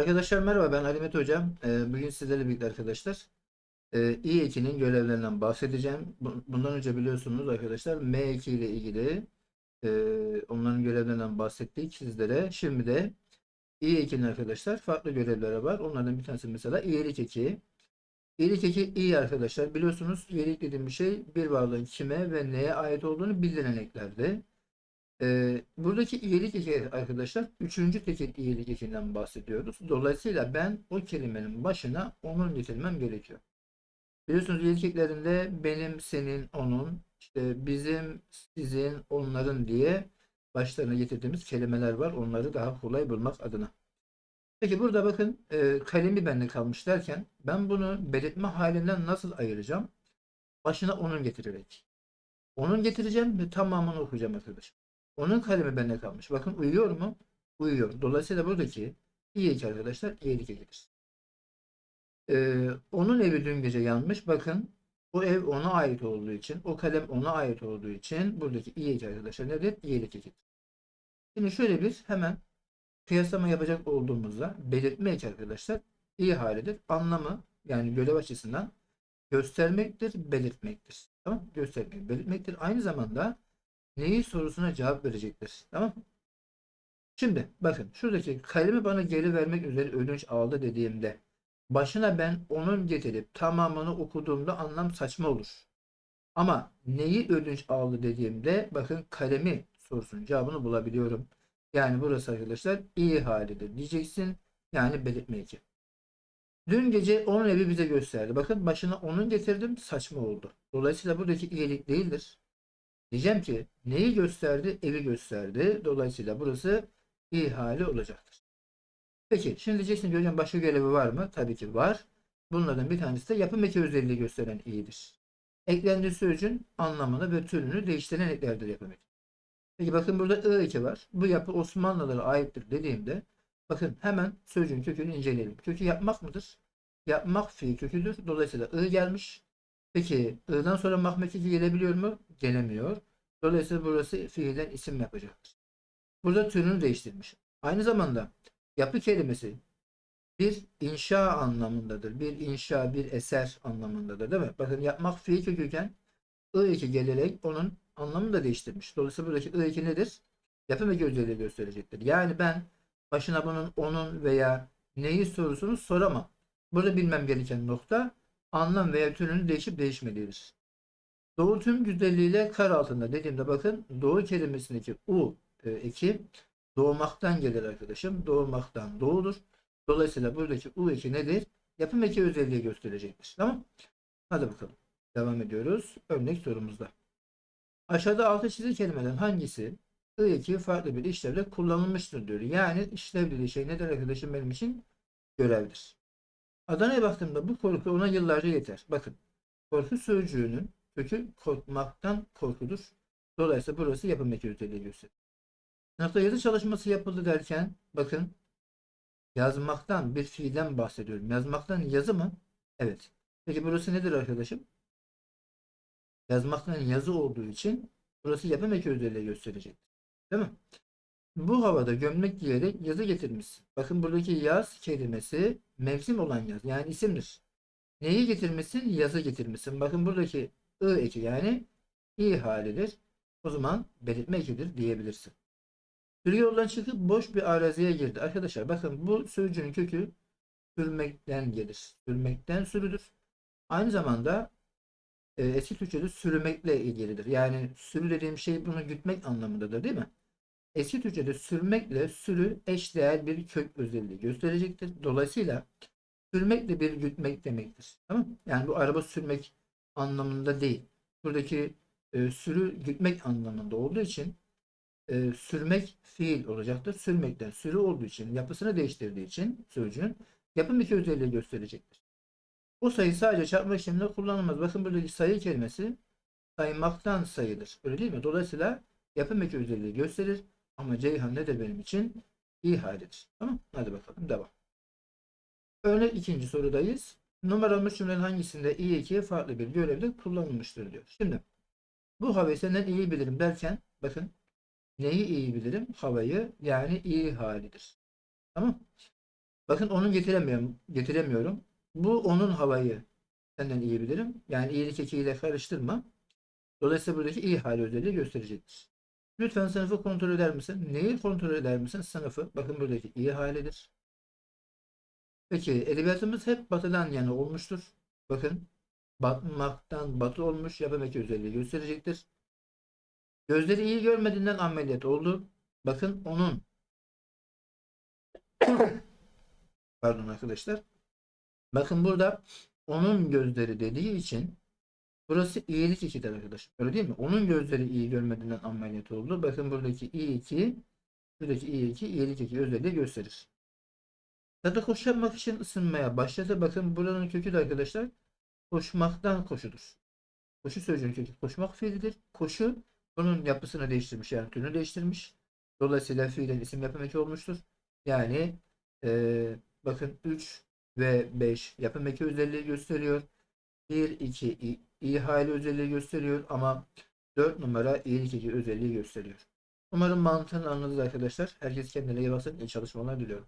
Arkadaşlar merhaba ben Ali Mete Hocam. Ee, Bugün sizlerle birlikte arkadaşlar e, İ2'nin görevlerinden bahsedeceğim. Bu- Bundan önce biliyorsunuz arkadaşlar M2 ile ilgili e, onların görevlerinden bahsettik sizlere. Şimdi de İ2'nin arkadaşlar farklı görevleri var. Onlardan bir tanesi mesela iyilik eki. İyilik eki iyi arkadaşlar. Biliyorsunuz iyilik dediğim bir şey bir varlığın kime ve neye ait olduğunu bildiren eklerdi. Buradaki iyilik eki arkadaşlar üçüncü tekil iyilik ekinden bahsediyoruz. Dolayısıyla ben o kelimenin başına onun getirmem gerekiyor. Biliyorsunuz iyilik eklerinde benim, senin, onun, işte bizim, sizin, onların diye başlarına getirdiğimiz kelimeler var. Onları daha kolay bulmak adına. Peki burada bakın e, kalemi bende kalmış derken ben bunu belirtme halinden nasıl ayıracağım? Başına onun getirerek. Onun getireceğim ve tamamını okuyacağım arkadaşlar. Onun kalemi bende kalmış. Bakın uyuyor mu? Uyuyor. Dolayısıyla buradaki iyilik arkadaşlar iyilik gelir. Ee, onun evi dün gece yanmış. Bakın o ev ona ait olduğu için, o kalem ona ait olduğu için buradaki iyilik arkadaşlar nedir? İyilik gelir. Şimdi şöyle bir hemen kıyaslama yapacak olduğumuzda belirtme eki arkadaşlar iyi halidir. Anlamı yani görev açısından göstermektir, belirtmektir. Tamam? Göstermek, belirtmektir. Aynı zamanda neyi sorusuna cevap verecektir. Tamam? Şimdi bakın şuradaki kalemi bana geri vermek üzere ödünç aldı dediğimde başına ben onun getirip tamamını okuduğumda anlam saçma olur. Ama neyi ödünç aldı dediğimde bakın kalemi sorusunun cevabını bulabiliyorum. Yani burası arkadaşlar iyi halidir diyeceksin. Yani belirtme eki. Dün gece onun evi bize gösterdi. Bakın başına onun getirdim saçma oldu. Dolayısıyla buradaki iyilik değildir. Diyeceğim ki neyi gösterdi? Evi gösterdi. Dolayısıyla burası iyi hali olacaktır. Peki şimdi diyeceksin ki hocam başka görevi var mı? Tabii ki var. Bunlardan bir tanesi de yapım eki özelliği gösteren iyidir. Eklendiği sözcüğün anlamını ve türünü değiştiren eklerdir yapım eki. Peki bakın burada ı eki var. Bu yapı Osmanlılara aittir dediğimde bakın hemen sözcüğün kökünü inceleyelim. Kökü yapmak mıdır? Yapmak fiil köküdür. Dolayısıyla ı gelmiş. Peki i'dan sonra mahmek eki gelebiliyor mu? Gelemiyor. Dolayısıyla burası fiilden isim yapacaktır. Burada türünü değiştirmiş. Aynı zamanda yapı kelimesi bir inşa anlamındadır. Bir inşa, bir eser anlamındadır değil mi? Bakın yapmak fiil köküken ı eki gelerek onun anlamını da değiştirmiş. Dolayısıyla buradaki ı eki nedir? Yapım eki özelliği gösterecektir. Yani ben başına bunun onun veya neyi sorusunu soramam. Burada bilmem gereken nokta anlam veya türünün değişip değişmediğidir. Doğu tüm güzelliğiyle kar altında dediğimde bakın doğu kelimesindeki u e, eki doğmaktan gelir arkadaşım. Doğmaktan doğudur. Dolayısıyla buradaki u eki nedir? Yapım eki özelliği gösterecektir. Tamam? Hadi bakalım. Devam ediyoruz. Örnek sorumuzda. Aşağıda altı çizili kelimeden hangisi I eki farklı bir işlevde kullanılmıştır diyor. Yani işlev dediği şey nedir arkadaşım benim için? Görevdir. Adana'ya baktığımda bu korku ona yıllarca yeter. Bakın korku sözcüğünün kökü korkmaktan korkudur. Dolayısıyla burası yapım eki özelliği gösterir. Sınıfta yazı çalışması yapıldı derken bakın yazmaktan bir fiilden bahsediyorum. Yazmaktan yazı mı? Evet. Peki burası nedir arkadaşım? Yazmaktan yazı olduğu için burası yapım eki özelliği gösterecektir. Değil mi? Bu havada gömlek giyerek yazı getirmişsin. Bakın buradaki yaz kelimesi mevsim olan yaz. Yani isimdir. Neyi getirmişsin? Yazı getirmişsin. Bakın buradaki ı eki yani i halidir. O zaman belirtme ekidir diyebilirsin. Sürü yoldan çıkıp boş bir araziye girdi. Arkadaşlar bakın bu sözcüğün kökü sürmekten gelir. Sürmekten sürüdür. Aynı zamanda e, eski Türkçe'de sürmekle ilgilidir. Yani sürü dediğim şey bunu gütmek anlamındadır değil mi? Eski Türkçe'de sürmekle sürü eşdeğer bir kök özelliği gösterecektir. Dolayısıyla sürmekle bir gütmek demektir. Tamam? Yani bu araba sürmek anlamında değil. Buradaki e, sürü gütmek anlamında olduğu için e, sürmek fiil olacaktır. Sürmekten sürü olduğu için yapısını değiştirdiği için sözcüğün yapım iki özelliği gösterecektir. Bu sayı sadece çarpmak işleminde kullanılmaz. Bakın buradaki sayı kelimesi saymaktan sayılır. Öyle değil mi? Dolayısıyla yapım eki özelliği gösterir. Ama Ceyhan nedir benim için? İyi halidir. Tamam Hadi bakalım devam. Örnek ikinci sorudayız. Numaralı cümlenin hangisinde iyi eki farklı bir görevde kullanılmıştır diyor. Şimdi bu havayı senden iyi bilirim derken bakın neyi iyi bilirim? Havayı yani iyi halidir. Tamam Bakın onu getiremiyorum. Getiremiyorum. Bu onun havayı senden iyi bilirim. Yani iyilik ekiyle karıştırma. Dolayısıyla buradaki iyi hali özelliği gösterecektir. Lütfen sınıfı kontrol eder misin? Neyi kontrol eder misin? Sınıfı. Bakın buradaki iyi halidir. Peki edebiyatımız hep batıdan yana olmuştur. Bakın batmaktan batı olmuş yapım özelliği gösterecektir. Gözleri iyi görmediğinden ameliyat oldu. Bakın onun pardon arkadaşlar. Bakın burada onun gözleri dediği için burası iyilik ikidir arkadaşlar. Öyle değil mi? Onun gözleri iyi görmediğinden ameliyat oldu. Bakın buradaki i2 buradaki i2 iyilik iki özelliği gösterir. Tadı koşu yapmak için ısınmaya başladı. Bakın buranın kökü de arkadaşlar koşmaktan koşudur. Koşu sözcüğünün kökü koşmak fiilidir. Koşu bunun yapısını değiştirmiş yani türünü değiştirmiş. Dolayısıyla fiilin isim yapım eki olmuştur. Yani eee, bakın 3 ve 5 yapım eki özelliği gösteriyor. 1, 2 i, iyi hali özelliği gösteriyor ama 4 numara iyilik eki özelliği gösteriyor. Umarım mantığını anladınız arkadaşlar. Herkes kendine iyi baksın. İyi çalışmalar diliyorum.